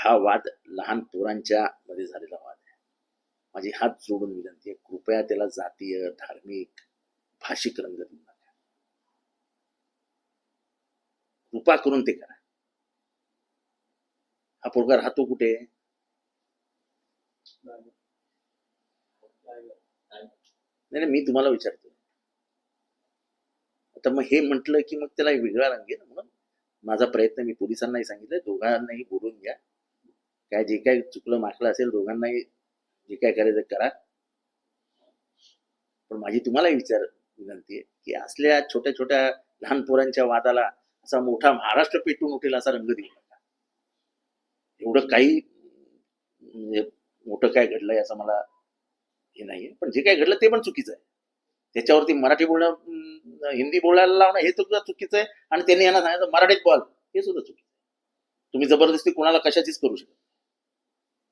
हा वाद लहान पोरांच्या मध्ये झालेला वाद आहे. माझी हात जोडून विनंती आहे कृपया त्याला जातीय धार्मिक भाषिक रंग देऊ नका. कृपा करून ते करा. हा पोरगा राहतो कुठे? नाही नाही, मी तुम्हाला विचारतो. आता मग हे म्हटलं की मग त्याला वेगळा रंग आहे ना म्हणून? माझा प्रयत्न मी पोलिसांनाही सांगितलं दोघांनाही बोलून घ्या. काय जे काय चुकलं माकलं असेल दोघांनाही जे काय करायचं करा. पण माझी तुम्हाला विचार विनंती आहे की असल्या छोट्या छोट्या लहान पोरांच्या वादाला असा मोठा महाराष्ट्र पेटून उठेल असा रंग देऊ नका. एवढं काही म्हणजे मोठं काय घडलंय असं मला हे नाहीये. पण जे काय घडलं ते पण चुकीचं आहे. त्याच्यावरती मराठी बोलणं हिंदी बोलायला लावणं हे सुद्धा चुकीचं आहे आणि त्यांनी यांना सांगितलं मराठीत बोल हे सुद्धा चुकीचं आहे. तुम्ही जबरदस्ती कोणाला कशाचीच करू शकत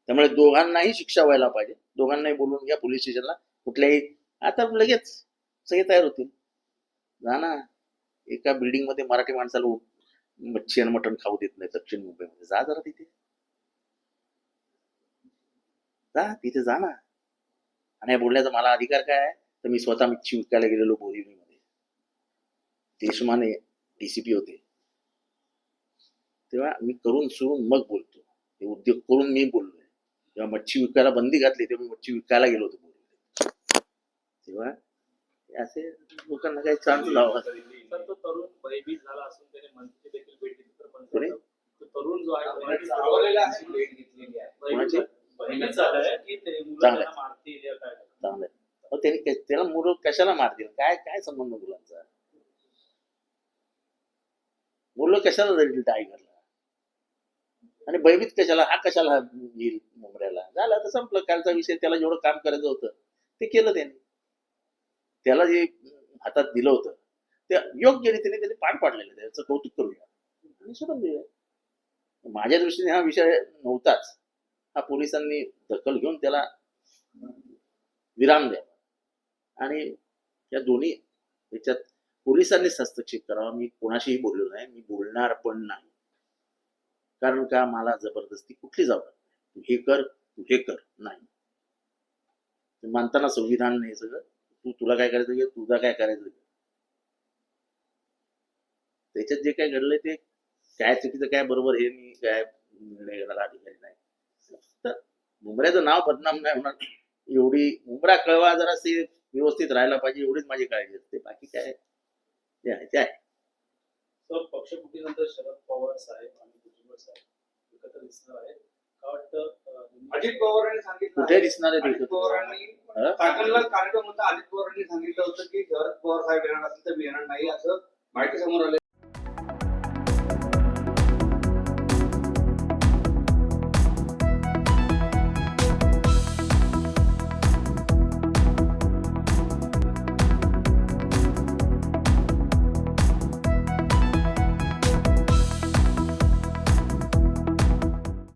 त्यामुळे दोघांनाही शिक्षा व्हायला पाहिजे. दोघांनाही बोलून घ्या पोलीस स्टेशनला कुठल्याही आता लगेच सगळे तयार होतील. जा ना. एका बिल्डिंगमध्ये मराठी माणसाला मच्छी आणि मटण खाऊ देत नाही दक्षिण मुंबईमध्ये. जा जरा तिथे. जा तिथे जा ना. आणि या बोलण्याचा मला अधिकार काय आहे? तर मी स्वतः मच्छी विकायला गेलेलो बोरिवलीमध्ये देशमाने डीसीपी होते. तेव्हा मी करून सुरून मग बोलतो. हे उद्योग करून मी बोललो जेव्हा मच्छी विकायला बंदी घातली तेव्हा मी मच्छी विकायला गेलो होतो. तेव्हा हे असे लोकांना काही चान्स लावा. तरुण भयभीत झाला असून त्याने मंत्री देखील भेट घेतली तर तरुण जो आहे घेतलेली आहे. चांगलं. त्याला त्यांनी मुलं कशाला मारतील? काय काय संबंध मुलांचा? मुलं कशाला जाईल टायगरला आणि भयभीत कशाला? हा कशाला येईल? मुंबऱ्याला झालं आता संपलं. कालचा विषय त्याला जेवढं काम करायचं होतं ते केलं त्याने. त्याला जे हातात दिलं होतं ते योग्य रीतीने त्याने पार पाडलेलं त्याचं कौतुक करूया. आणि सोडून देऊया. माझ्या दृष्टीने हा विषय नव्हताच. हा पोलिसांनी दखल घेऊन त्याला विराम द्यावा आणि या दोन्ही याच्यात पोलिसांनीच हस्तक्षेप करावा. मी कोणाशीही बोललो नाही. मी बोलणार पण नाही. कारण का? मला जबरदस्ती कुठली जाऊ हे कर तू हे कर? नाही. मानताना संविधान नाही सगळं. तू तुला काय करायचं घे तुझा काय करायचं घे. त्याच्यात जे काय घडलंय ते काय चुकीचं काय बरोबर हे मी काय निर्णय घेणार अधिकारी नाही. तर मुंबऱ्याचं नाव बदनाम नाही होणार. एवढी मुंबरा कळवा जरा ते व्यवस्थित राहायला पाहिजे एवढीच माझी काळजी असते. बाकी काय? ते आहे ते आहे. पक्षपुटीनंतर शरद पवार साहेब आणि भुजबळ साहेब एकत्र दिसणार आहेत. अजित पवारांनी सांगितलं कुठे दिसणार आहे अजित? पवारांनी? कागलला कार्यक्रम होता अजित पवारांनी सांगितलं होतं की शरद पवार साहेब येणार असेल तर मी येणार नाही असं माहिती समोर आले